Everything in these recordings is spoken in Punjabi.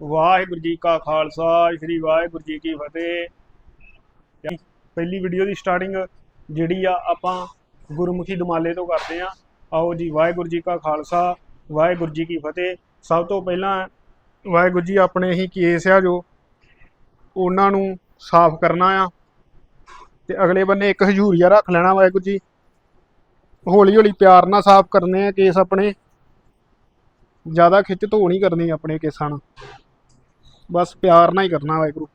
ਵਾਹਿਗੁਰੂ ਜੀ ਕਾ ਖਾਲਸਾ, ਸ੍ਰੀ ਵਾਹਿਗੁਰੂ ਜੀ ਕੀ ਫਤਿਹ। ਪਹਿਲੀ ਵੀਡੀਓ ਦੀ ਸਟਾਰਟਿੰਗ ਜਿਹੜੀ ਆ ਆਪਾਂ ਗੁਰਮੁਖੀ ਦਮਾਲੇ ਤੋਂ ਕਰਦੇ ਆ। ਆਓ ਜੀ, ਵਾਹਿਗੁਰੂ ਜੀ ਕਾ ਖਾਲਸਾ, ਵਾਹਿਗੁਰੂ ਜੀ ਕੀ ਫਤਿਹ। ਸਭ ਤੋਂ ਪਹਿਲਾਂ ਵਾਹਿਗੁਰੂ ਜੀ ਆਪਣੇ ਹੀ ਕੇਸ ਆ ਜੋ ਉਹਨਾਂ ਨੂੰ ਸਾਫ਼ ਕਰਨਾ ਆ। ਤੇ ਅਗਲੇ ਬੰਨੇ ਇੱਕ ਹਜੂਰੀਆ ਰੱਖ ਲੈਣਾ ਵਾਹਿਗੁਰੂ ਜੀ। ਹੌਲੀ ਹੌਲੀ ਪਿਆਰ ਨਾਲ ਸਾਫ਼ ਕਰਨੇ ਆ ਕੇਸ ਆਪਣੇ। ਜ਼ਿਆਦਾ ਖਿੱਚ ਧੋ ਨਹੀਂ ਕਰਨੀ ਆਪਣੇ ਕੇਸਾਂ ਨੂੰ ਬਸ ਪਿਆਰ ਨਾਲ ਹੀ ਕਰਨਾ ਵਾਹਿਗੁਰੂ।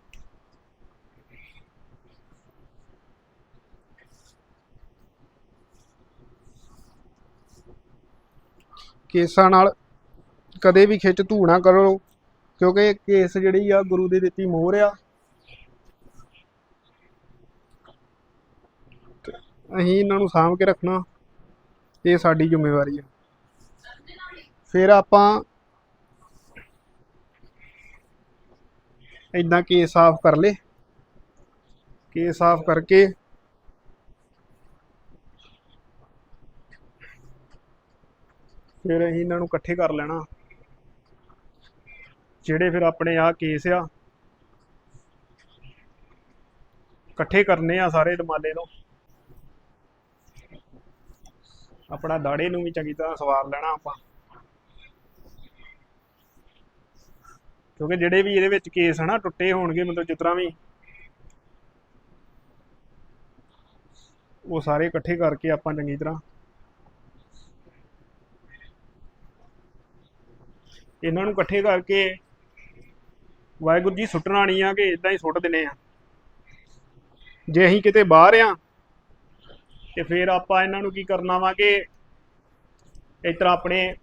ਕੇਸਾਂ ਨਾਲ ਕਦੇ ਵੀ ਖਿੱਚ ਧੂ ਨਾ ਕਰੋ, ਕਿਉਂਕਿ ਕੇਸ ਜਿਹੜੀ ਆ ਗੁਰੂ ਦੀ ਦਿੱਤੀ ਮੋਹਰ ਆ। ਅਸੀਂ ਇਹਨਾਂ ਨੂੰ ਸਾਂਭ ਕੇ ਰੱਖਣਾ, ਇਹ ਸਾਡੀ ਜ਼ਿੰਮੇਵਾਰੀ ਆ। ਫਿਰ ਆਪਾਂ ਇਦਾਂ ਕੇਸ ਸਾਫ਼ ਕਰ ਲੇ। ਕੇਸ ਸਾਫ਼ ਕਰਕੇ ਫਿਰ ਅਸੀਂ ਇਹਨਾਂ ਨੂੰ ਇਕੱਠੇ ਕਰ ਲੈਣਾ। ਜਿਹੜੇ ਫਿਰ ਆਪਣੇ ਆ ਕੇਸ ਆ, ਇਕੱਠੇ ਕਰਨੇ ਆ ਸਾਰੇ ਦਮਾਲੇ ਨੂੰ। ਆਪਣਾ ਦਾੜੇ ਨੂੰ ਵੀ ਚੰਗੀ ਤਰ੍ਹਾਂ ਸਵਾਰ ਲੈਣਾ ਆਪਾਂ। ਕਿਉਂਕਿ ਜਿਹੜੇ ਵੀ ਇਹਦੇ ਵਿੱਚ ਕੇਸ ਹਨਾ ਟੁੱਟੇ ਹੋਣਗੇ, ਮਤਲਬ ਜਿਸ ਤਰ੍ਹਾਂ ਵੀ ਉਹ ਸਾਰੇ ਇਕੱਠੇ ਕਰਕੇ ਆਪਾਂ ਚੰਗੀ ਤਰ੍ਹਾਂ ਇਹਨਾਂ ਨੂੰ ਇਕੱਠੇ ਕਰਕੇ ਵਾਹਿਗੁਰੂ ਜੀ ਸੁੱਟਣਾ ਨਹੀਂ ਆ ਕਿ ਇਦਾਂ ਹੀ ਸੁੱਟ ਦਿੰਨੇ ਆ। ਜੇ ਅਸੀਂ ਕਿਤੇ ਬਾਹਰ ਆ ਤੇ ਫਿਰ ਆਪਾਂ ਇਹਨਾਂ ਨੂੰ ਕੀ ਕਰਨਾ ਵਾ ਕਿ ਇਸ ਤਰ੍ਹਾਂ ਆਪਣੇ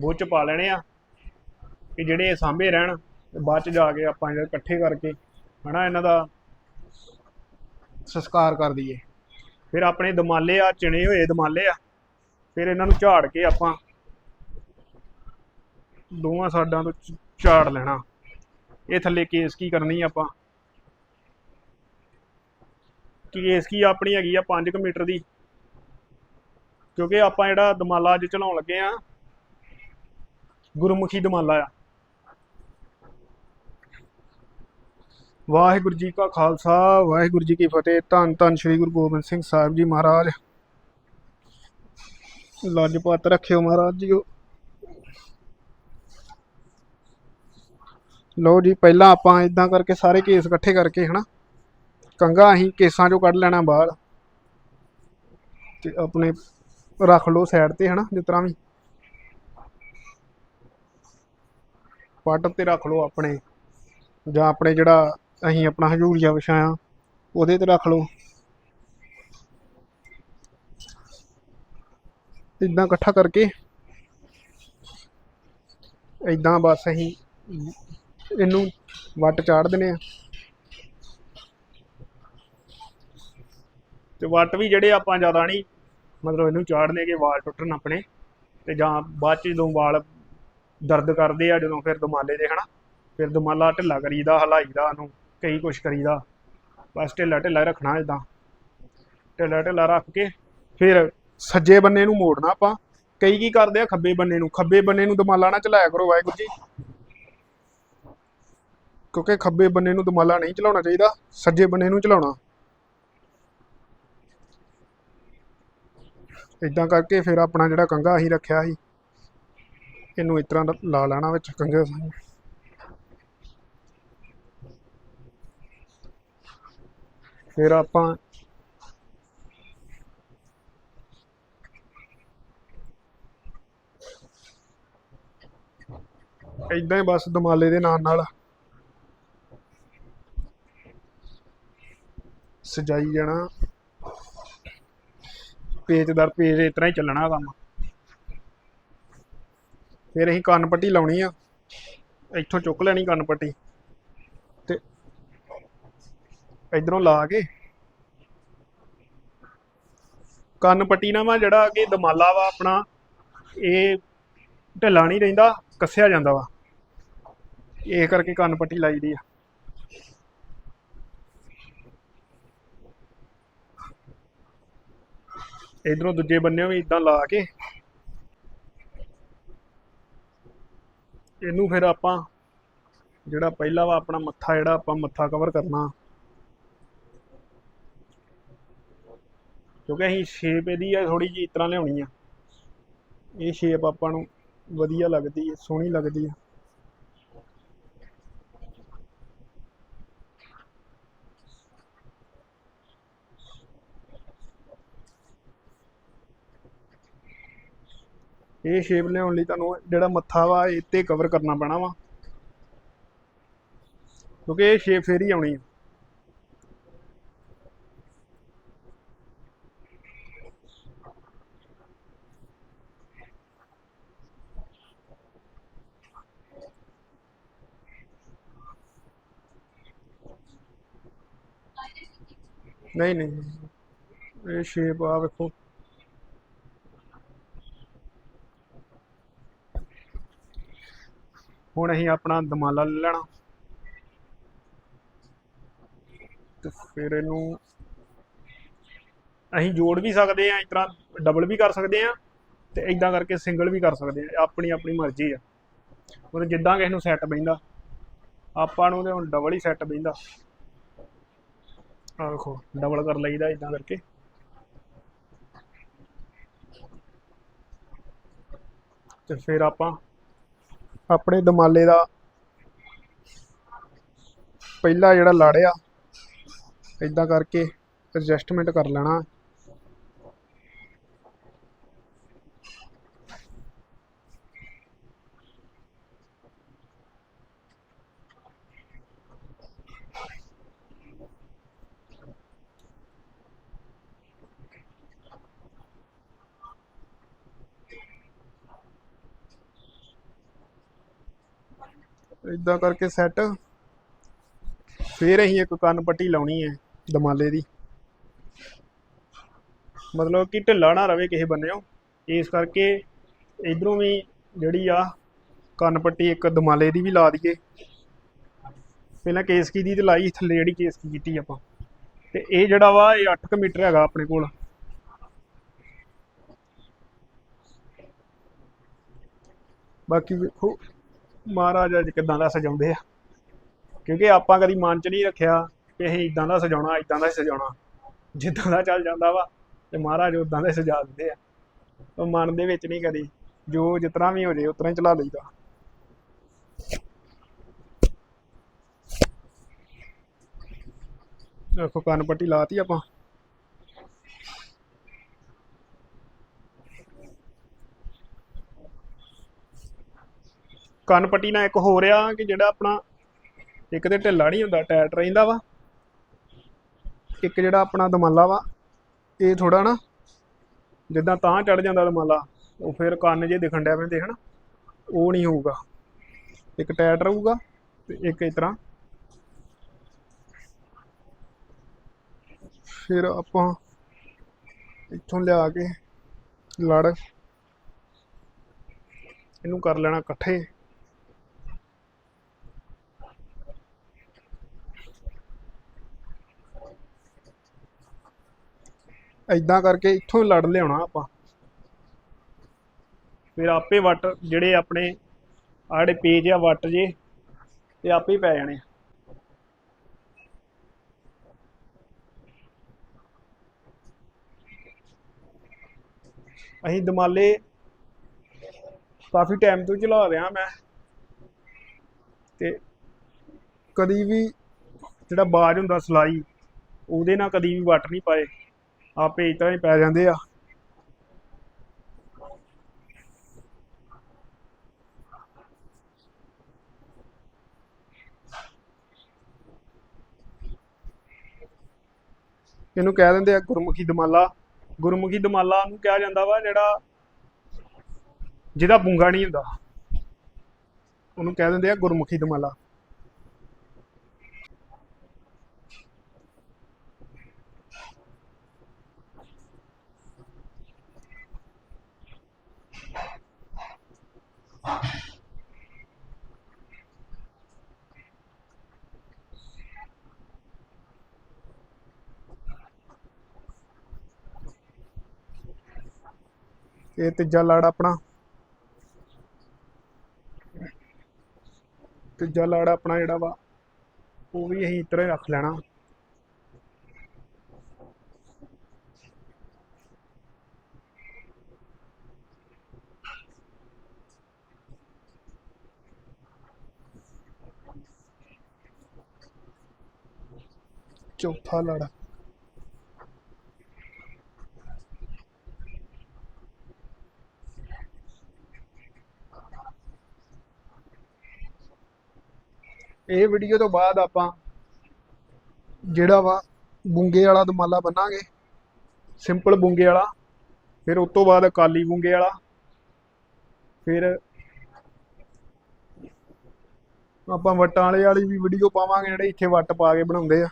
ਬੋਝ ਪਾ ਲੈਣੇ ਆ। ਕਿ ਜਿਹੜੇ ਇਹ ਸਾਂਭੇ ਰਹਿਣ, ਤੇ ਬਾਅਦ ਚ ਜਾ ਕੇ ਆਪਾਂ ਜਿਹੜੇ ਇਕੱਠੇ ਕਰਕੇ ਹਨਾ, ਇਹਨਾਂ ਦਾ ਸੰਸਕਾਰ ਕਰ ਦਈਏ। ਫਿਰ ਆਪਣੇ ਦਮਾਲੇ ਆ, ਚਿਣੇ ਹੋਏ ਦਮਾਲੇ ਆ, ਫਿਰ ਇਹਨਾਂ ਨੂੰ ਝਾੜ ਕੇ ਆਪਾਂ ਦੋਵਾਂ ਸਾਡਾਂ ਤੋਂ ਝਾੜ ਲੈਣਾ। ਇਹ ਥੱਲੇ ਕੇਸ ਕੀ ਕਰਨੀ ਆਪਾਂ? ਕੇਸ ਕੀ ਆਪਣੀ ਹੈਗੀ ਆ 5 ਮੀਟਰ ਦੀ? ਕਿਉਂਕਿ ਆਪਾਂ ਜਿਹੜਾ ਦਮਾਲਾ ਅੱਜ ਚਲਾਉਣ ਲੱਗੇ ਆ, ਗੁਰਮੁਖੀ ਦਮਾਲਾ ਆ। ਵਾਹਿਗੁਰੂ ਜੀ ਕਾ ਖਾਲਸਾ, ਵਾਹਿਗੁਰੂ ਜੀ ਕੀ ਫਤਿਹ। ਧੰਨ ਧੰਨ ਸ੍ਰੀ ਗੁਰੂ ਗੋਬਿੰਦ ਸਿੰਘ ਸਾਹਿਬ ਜੀ ਮਹਾਰਾਜ। ਲਾਜਪਤ ਰੱਖਿਓ ਮਹਾਰਾਜ ਜੀਓ। ਲਓ ਜੀ, ਪਹਿਲਾਂ ਆਪਾਂ ਇਦਾਂ ਕਰਕੇ ਸਾਰੇ ਕੇਸ ਇਕੱਠੇ ਕਰਕੇ, ਹਨਾ? ਕੰਗਾ ਅਸੀਂ ਕੇਸਾਂ ਚੋਂ ਕੱਢ ਲੈਣਾ ਬਾਹਰ। ਤੇ ਆਪਣੇ ਰੱਖ ਲਓ ਸਾਈਡ ਤੇ, ਹਨਾ? ਜਿਸ ਤਰ੍ਹਾਂ ਵੀ। ਪੱਟ ਤੇ ਰੱਖ ਲਓ ਆਪਣੇ। ਜਾਂ ਆਪਣੇ ਜਿਹੜਾ ਅਸੀਂ ਆਪਣਾ ਹਜੂਰੀਆ ਵਿਛਾਇਆ। ਉਹਦੇ ਤੇ ਰੱਖ ਲਓ। ਇਦਾਂ ਇਕੱਠਾ ਕਰਕੇ। ਇਦਾਂ ਬਸ ਅਸੀਂ ਇਹਨੂੰ ਵੱਟ ਚਾੜ ਦਿੰਨੇ ਆ ਤੇ ਵੱਟ ਵੀ ਜਿਹੜੇ ਆਪਾਂ ਜ਼ਿਆਦਾ ਨਹੀਂ, ਮਤਲਬ ਇਹਨੂੰ ਚਾੜਨੇ ਕਿ ਵਾਲ ਟੁੱਟਣ ਆਪਣੇ। ਤੇ ਜਾਂ ਬਾਅਦ ਚ ਜਦੋਂ ਵਾਲ ਦਰਦ ਕਰਦੇ ਆ, ਜਦੋਂ ਫਿਰ ਦਮਾਲੇ ਦੇ ਹਨਾ, ਫਿਰ ਦਮਾਲਾ ਢਿੱਲਾ ਕਰੀਦਾ, ਹਲਾਈਦਾ ਉਹਨੂੰ। ਕਈ ਕੁਛ ਕਰੀਦਾ। ਬਸ ਢਿੱਲਾ ਢਿੱਲਾ ਰੱਖਣਾ ਇਦਾਂ ਢਿੱਲਾ ਢਿੱਲਾ ਰੱਖ ਕੇ ਫਿਰ ਸੱਜੇ ਬੰਨੇ ਨੂੰ ਮੋੜਨਾ ਆਪਾਂ। ਕਈ ਕੀ ਕਰਦੇ ਆ ਖੱਬੇ ਬੰਨੇ ਨੂੰ। ਖੱਬੇ ਬੰਨੇ ਨੂੰ ਦਮਾਲਾ ਨਾ ਚਲਾਇਆ ਕਰੋ ਵਾਹਿਗੁਰੂ ਜੀ। ਕਿਉਂਕਿ ਖੱਬੇ ਬੰਨੇ ਨੂੰ ਦਮਾਲਾ ਨਹੀਂ ਚਲਾਉਣਾ ਚਾਹੀਦਾ। ਸੱਜੇ ਬੰਨੇ ਨੂੰ ਚਲਾਉਣਾ। ਇਦਾਂ ਕਰਕੇ ਫਿਰ ਆਪਣਾ ਜਿਹੜਾ ਕੰਗਾ ਅਸੀਂ ਰੱਖਿਆ ਸੀ, ਇਹਨੂੰ ਇਸ ਤਰ੍ਹਾਂ ਲਾ ਲੈਣਾ ਵਿੱਚ ਕੰਗੇ ਫਿਰ ਆਪਾਂ ਇਦਾਂ ਹੀ ਬਸ ਦਮਾਲੇ ਦੇ ਨਾਲ ਨਾਲ ਸਜਾਈ ਜਾਣਾ। ਪੇਜ ਦਰ ਪੇਜ ਇਸ ਤਰ੍ਹਾਂ ਹੀ ਚੱਲਣਾ ਕੰਮ। ਫਿਰ ਅਸੀਂ ਕੰਨ ਪੱਟੀ ਲਾਉਣੀ ਆ। ਇੱਥੋਂ ਚੁੱਕ ਲੈਣੀ ਕੰਨ ਪੱਟੀ ਤੇ ਇਧਰੋਂ ਲਾ ਕੇ। ਕੰਨ ਪੱਟੀ ਨਾਲ ਵਾ ਜਿਹੜਾ ਕਿ ਦਮਾਲਾ ਵਾ ਆਪਣਾ, ਇਹ ਢਿੱਲਾ ਨਹੀਂ ਰਹਿੰਦਾ, ਕੱਸਿਆ ਜਾਂਦਾ ਵਾ। ਇਹ ਕਰਕੇ ਕੰਨ ਪੱਟੀ ਲਾਈ ਦੀ ਆ। ਇਧਰੋਂ ਦੂਜੇ ਬੰਨੇ ਵੀ ਇਦਾਂ ਲਾ ਕੇ। ਇਹਨੂੰ ਫਿਰ ਆਪਾਂ ਜਿਹੜਾ ਪਹਿਲਾ ਵਾ ਆਪਣਾ ਮੱਥਾ ਜਿਹੜਾ ਆਪਾਂ ਮੱਥਾ ਕਵਰ ਕਰਨਾ। ਕਿਉਂਕਿ ਅਸੀਂ ਸ਼ੇਪ ਇਹਦੀ ਆ ਥੋੜੀ ਜਿਹੀ ਇਸ ਤਰ੍ਹਾਂ ਲਿਆਉਣੀ ਆ। ਇਹ ਸ਼ੇਪ ਆਪਾਂ ਨੂੰ ਵਧੀਆ ਲੱਗਦੀ ਹੈ ਸੋਹਣੀ ਲੱਗਦੀ ਹੈ ਇਹ ਸ਼ੇਪ ਲਿਆਉਣ ਲਈ ਤੁਹਾਨੂੰ ਜਿਹੜਾ ਮੱਥਾ ਵਾ, ਇਹ ਤੇ ਕਵਰ ਕਰਨਾ ਪੈਣਾ ਵਾ। ਕਿਉਂਕਿ ਇਹ ਸ਼ੇਪ ਫੇਰ ਹੀ ਆਉਣੀ ਹੈ ਨਹੀਂ ਨਹੀਂ ਇਹ ਸ਼ੇਪ ਆ ਵੇਖੋ। ਹੁਣ ਅਸੀਂ ਆਪਣਾ ਦਮਾਲਾ ਲੈ ਲੈਣਾ। ਤੇ ਫਿਰ ਇਹਨੂੰ ਅਸੀਂ ਜੋੜ ਵੀ ਸਕਦੇ ਆ ਇਸ ਤਰ੍ਹਾਂ ਡਬਲ ਵੀ ਕਰ ਸਕਦੇ ਆ ਤੇ ਇਦਾਂ ਕਰਕੇ ਸਿੰਗਲ ਵੀ ਕਰ ਸਕਦੇ ਆ ਆਪਣੀ ਆਪਣੀ ਮਰਜ਼ੀ ਆ। ਉਹ ਜਿੱਦਾਂ ਕਿਸੇ ਨੂੰ ਸੈੱਟ ਬੈਂਦਾ ਆਪਾਂ ਨੂੰ ਤੇ ਹੁਣ ਡਬਲ ਹੀ ਸੈੱਟ ਬੈਂਦਾ ਆ ਵੇਖੋ ਡਬਲ ਕਰ ਲਈਦਾ ਇਦਾਂ ਕਰਕੇ। ਤੇ ਫਿਰ ਆਪਾਂ ਆਪਣੇ ਦਮਾਲੇ ਦਾ ਪਹਿਲਾ ਜਿਹੜਾ ਲੜ ਆ ਇਦਾਂ ਕਰਕੇ ਐਡਜਸਟਮੈਂਟ ਕਰ ਲੈਣਾ। ਇਦਾਂ ਕਰਕੇ ਸੈੱਟ ਫਿਰ ਅਸੀਂ ਇੱਕ ਕੰਨ ਪੱਟੀ ਲਾਉਣੀ ਹੈ ਦਮਾਲੇ ਦੀ। ਮਤਲਬ ਕਿ ਢਿੱਲਾ ਨਾ ਰਵੇ ਕਿਸੇ ਬੰਨਿਓ। ਇਸ ਕਰਕੇ ਇਧਰੋਂ ਵੀ ਜਿਹੜੀ ਆ ਕੰਨ ਪੱਟੀ ਇੱਕ ਦਮਾਲੇ ਦੀ ਵੀ ਲਾ ਦਈਏ। ਪਹਿਲਾਂ ਕੇਸਕੀ ਦੀ ਤੇ ਲਾਈ, ਥੱਲੇ ਜਿਹੜੀ ਕੇਸਕੀ ਕੀਤੀ ਆਪਾਂ। ਤੇ ਇਹ ਜਿਹੜਾ ਵਾ, ਇਹ 8 ਮੀਟਰ ਹੈਗਾ ਆਪਣੇ ਕੋਲ। ਬਾਕੀ ਵੇਖੋ। ਮਹਾਰਾਜ ਅੱਜ ਕਿਦਾਂ ਦਾ ਸਜਾਉਂਦੇ ਆ। ਕਿਉਂਕਿ ਆਪਾਂ ਕਦੀ ਮਨ 'ਚ ਨਹੀਂ ਰੱਖਿਆ ਕਿ ਅਸੀਂ ਇਦਾਂ ਦਾ ਸਜਾਉਣਾ, ਇਦਾਂ ਦਾ ਹੀ ਸਜਾਉਣਾ। ਜਿੱਦਾਂ ਦਾ ਚੱਲ ਜਾਂਦਾ ਵਾ, ਤੇ ਮਹਾਰਾਜ ਉਦਾਂ ਦੇ ਸਜਾ ਦਿੰਦੇ ਆ। ਉਹ ਮਨ ਦੇ ਵਿੱਚ ਨਹੀਂ ਕਦੀ, ਜੋ ਜਿਤਨਾ ਵੀ ਹੋ ਜੇ ਉਤਨਾ ਹੀ ਚਲਾ ਲਈਦਾ। ਦੇਖੋ ਕੰਨ ਪੱਟੀ ਲਾਤੀ ਆਪਾਂ। ਕੰਨ ਪੱਟੀ ਨਾਲ ਇੱਕ ਹੋ ਰਿਹਾ ਕਿ ਜਿਹੜਾ ਆਪਣਾ ਇੱਕ ਤੇ ਢਿੱਲਾ ਨਹੀਂ ਹੁੰਦਾ ਟਾਈਟ ਰਹਿੰਦਾ ਵਾ। ਇੱਕ ਜਿਹੜਾ ਆਪਣਾ ਦਮਾਲਾ ਵਾ, ਇਹ ਥੋੜਾ ਨਾ ਜਿੱਦਾਂ ਤਾਂ ਚੜ ਜਾਂਦਾ ਦਮਾਲਾ, ਉਹ ਫਿਰ ਕੰਨ ਜੇ ਦਿਖਣ ਡਿਆ ਪੈਂਦੇ ਹਨ, ਉਹ ਨਹੀਂ ਹੋਊਗਾ। ਇੱਕ ਟਾਈਟ ਰਹੂਗਾ ਤੇ ਇੱਕ ਇਸ ਤਰ੍ਹਾਂ। ਫਿਰ ਆਪਾਂ ਇੱਥੋਂ ਲਿਆ ਕੇ ਲੜ। ਇਹਨੂੰ ਕਰ ਲੈਣਾ ਇਕੱਠੇ। ਐਦਾਂ ਕਰਕੇ ਇੱਥੋਂ ਹੀ ਲੜ ਲਿਆਉਣਾ ਆਪਾਂ। ਫਿਰ ਆਪੇ ਵੱਟ, ਜਿਹੜੇ ਆਪਣੇ ਆੜੇ ਪੇਜ ਆ ਵੱਟ ਜੇ, ਤੇ ਆਪੇ ਪੈ ਜਾਣੇ ਅਸੀਂ ਦਮਾਲੇ ਕਾਫੀ ਟਾਈਮ ਤੋਂ ਚਲਾ ਰਿਹਾ ਮੈਂ। ਤੇ ਕਦੀ ਵੀ ਜਿਹੜਾ ਬਾਜ ਹੁੰਦਾ ਸਲਾਈ, ਉਹਦੇ ਨਾਲ ਕਦੀ ਵੀ ਵੱਟ ਨਹੀਂ ਪਾਏ। ਆਪੇ ਇਸ ਤਰ੍ਹਾਂ ਹੀ ਪੈ ਜਾਂਦੇ ਆ। ਇਹਨੂੰ ਕਹਿ ਦਿੰਦੇ ਆ ਗੁਰਮੁਖੀ ਦਮਾਲਾ। ਗੁਰਮੁਖੀ ਦਮਾਲਾ ਨੂੰ ਕਿਹਾ ਜਾਂਦਾ ਵਾ ਜਿਹੜਾ ਜਿਹਦਾ ਬੁੰਗਾ ਨਹੀਂ ਹੁੰਦਾ। ਉਹਨੂੰ ਕਹਿ ਦਿੰਦੇ ਆ ਗੁਰਮੁਖੀ ਦਮਾਲਾ। ਇਹ ਤੀਜਾ ਲੜ ਆਪਣਾ। ਤੀਜਾ ਲੜ ਆਪਣਾ ਜਿਹੜਾ ਵਾ, ਉਹ ਵੀ ਅਸੀਂ ਇਤਰੇ ਰੱਖ ਲੈਣਾ। ਚੌਥਾ ਲੜ। ਇਹ ਵੀਡੀਓ ਤੋਂ ਬਾਅਦ ਆਪਾਂ ਜਿਹੜਾ ਵਾ ਬੁੰਗੇ ਵਾਲਾ ਦਮਾਲਾ ਬੰਨਾਂਗੇ। ਸਿੰਪਲ ਬੁੰਗੇ ਵਾਲਾ, ਫਿਰ ਉਸ ਤੋਂ ਬਾਅਦ ਕਾਲੀ ਬੁੰਗੇ ਵਾਲਾ, ਫਿਰ ਆਪਾਂ ਵਟਾਂ ਵਾਲੇ ਵਾਲੀ ਵੀ ਵੀਡੀਓ ਪਾਵਾਂਗੇ ਜਿਹੜੇ ਇੱਥੇ ਵੱਟ ਪਾ ਕੇ ਬਣਾਉਂਦੇ ਆ।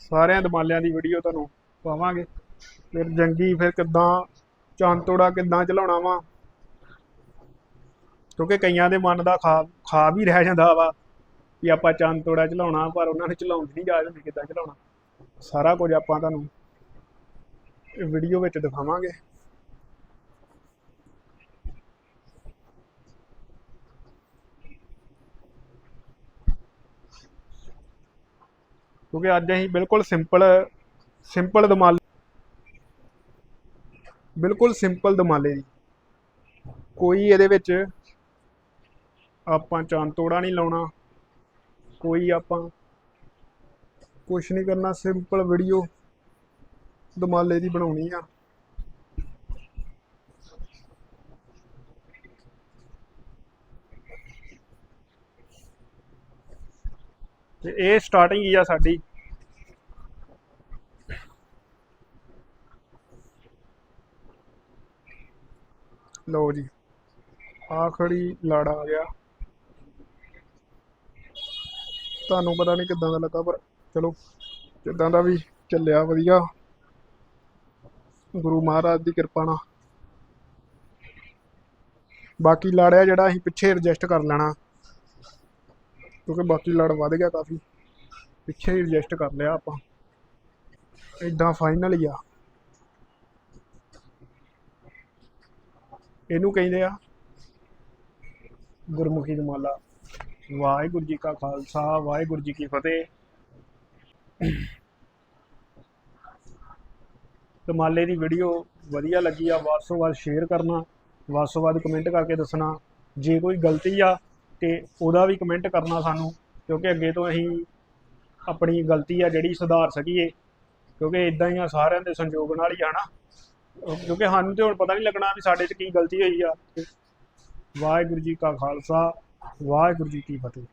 ਸਾਰਿਆਂ ਦਮਾਲਿਆਂ ਦੀ ਵੀਡੀਓ ਤੁਹਾਨੂੰ ਪਾਵਾਂਗੇ। ਫਿਰ ਜੰਗੀ ਫਿਰ ਕਿੱਦਾਂ ਚੰਦ ਤੋੜਾ ਕਿੱਦਾਂ ਚਲਾਉਣਾ ਵਾ। ਕਿਉਂਕਿ ਕਈਆਂ ਦੇ ਮਨ ਦਾ ਖਾ ਖਾ ਵੀ ਰਹਿ ਜਾਂਦਾ ਵਾ ਕਿ ਆਪਾਂ ਚੰਦ ਤੋੜਾ ਚਲਾਉਣਾ, ਪਰ ਉਹਨਾਂ ਨੂੰ ਚਲਾਉਣ ਦੀ ਨਹੀਂ ਜਾਚ ਹੁੰਦੀ ਕਿੱਦਾਂ ਚਲਾਉਣਾ। ਸਾਰਾ ਕੁਝ ਆਪਾਂ ਤੁਹਾਨੂੰ ਵੀਡੀਓ ਵਿੱਚ ਦਿਖਾਵਾਂਗੇ। ਕਿਉਂਕਿ ਅੱਜ ਅਸੀਂ ਬਿਲਕੁਲ ਸਿੰਪਲ ਸਿੰਪਲ ਦਮਾਲੇ। ਬਿਲਕੁਲ ਸਿੰਪਲ ਦਮਾਲੇ ਦੀ ਕੋਈ ਇਹਦੇ ਵਿੱਚ ਆਪਾਂ ਚਾਂਦ ਤੋੜਾ ਨਹੀਂ ਲਾਉਣਾ। ਕੋਈ ਆਪਾਂ ਕੁਛ ਨਹੀਂ ਕਰਨਾ, ਸਿੰਪਲ ਵੀਡੀਓ ਦਮਾਲੇ ਦੀ ਬਣਾਉਣੀ ਆ। ਤੇ ਇਹ ਸਟਾਰਟਿੰਗ ਹੀ ਆ ਸਾਡੀ। ਲਓ ਜੀ। ਆਖਰੀ ਲਾੜਾ ਆ ਗਿਆ। ਤੁਹਾਨੂੰ ਪਤਾ ਨਹੀਂ ਕਿੱਦਾਂ ਦਾ ਲੱਗਾ, ਪਰ ਚਲੋ, ਜਿੱਦਾਂ ਦਾ ਵੀ ਚੱਲਿਆ ਵਧੀਆ। ਗੁਰੂ ਮਹਾਰਾਜ ਦੀ ਕਿਰਪਾ ਨਾਲ। ਬਾਕੀ ਲਾੜਿਆ ਜਿਹੜਾ ਅਸੀਂ ਪਿੱਛੇ ਐਡਜਸਟ ਕਰ ਲੈਣਾ। ਕਿਉਂਕਿ ਬਾਕੀ ਲੜ ਵੱਧ ਗਿਆ ਕਾਫੀ। ਪਿੱਛੇ ਹੀ ਐਡਜਸਟ ਕਰ ਲਿਆ ਆਪਾਂ। ਇਦਾਂ ਫਾਈਨਲ ਹੀ ਆ। ਇਹਨੂੰ ਕਹਿੰਦੇ ਆ ਗੁਰਮੁਖੀ ਦਮਾਲਾ ਵਾਹਿਗੁਰੂ ਜੀ ਕਾ ਖਾਲਸਾ, ਵਾਹਿਗੁਰੂ ਜੀ ਕੀ ਫਤਿਹ। ਦਮਾਲੇ ਦੀ ਵੀਡੀਓ ਵਧੀਆ ਲੱਗੀ ਆ ਵੱਧ ਤੋਂ ਵੱਧ ਸ਼ੇਅਰ ਕਰਨਾ ਵੱਧ ਤੋਂ ਵੱਧ ਕਮੈਂਟ ਕਰਕੇ ਦੱਸਣਾ। ਜੇ ਕੋਈ ਗਲਤੀ ਆ ਤੇ ਉਹਦਾ ਵੀ ਕਮੈਂਟ ਕਰਨਾ ਸਾਨੂੰ, ਕਿਉਂਕਿ ਅੱਗੇ ਤੋਂ ਅਸੀਂ ਆਪਣੀ ਗਲਤੀ ਆ ਜਿਹੜੀ ਸੁਧਾਰ ਸਕੀਏ, ਕਿਉਂਕਿ ਇਦਾਂ ਹੀ ਆ ਸਾਰਿਆਂ ਦੇ ਸੰਯੋਗ ਨਾਲ ਹੀ ਆ ਨਾ। ਕਿਉਂਕਿ ਸਾਨੂੰ ਤੇ ਹੁਣ ਪਤਾ ਨਹੀਂ ਲੱਗਣਾ ਵੀ ਸਾਡੇ 'ਚ ਕੀ ਗਲਤੀ ਹੋਈ ਆ। ਵਾਹਿਗੁਰੂ ਜੀ ਕਾ ਖਾਲਸਾ, ਵਾਹਿਗੁਰੂ ਜੀ ਕੀ ਫਤਿਹ।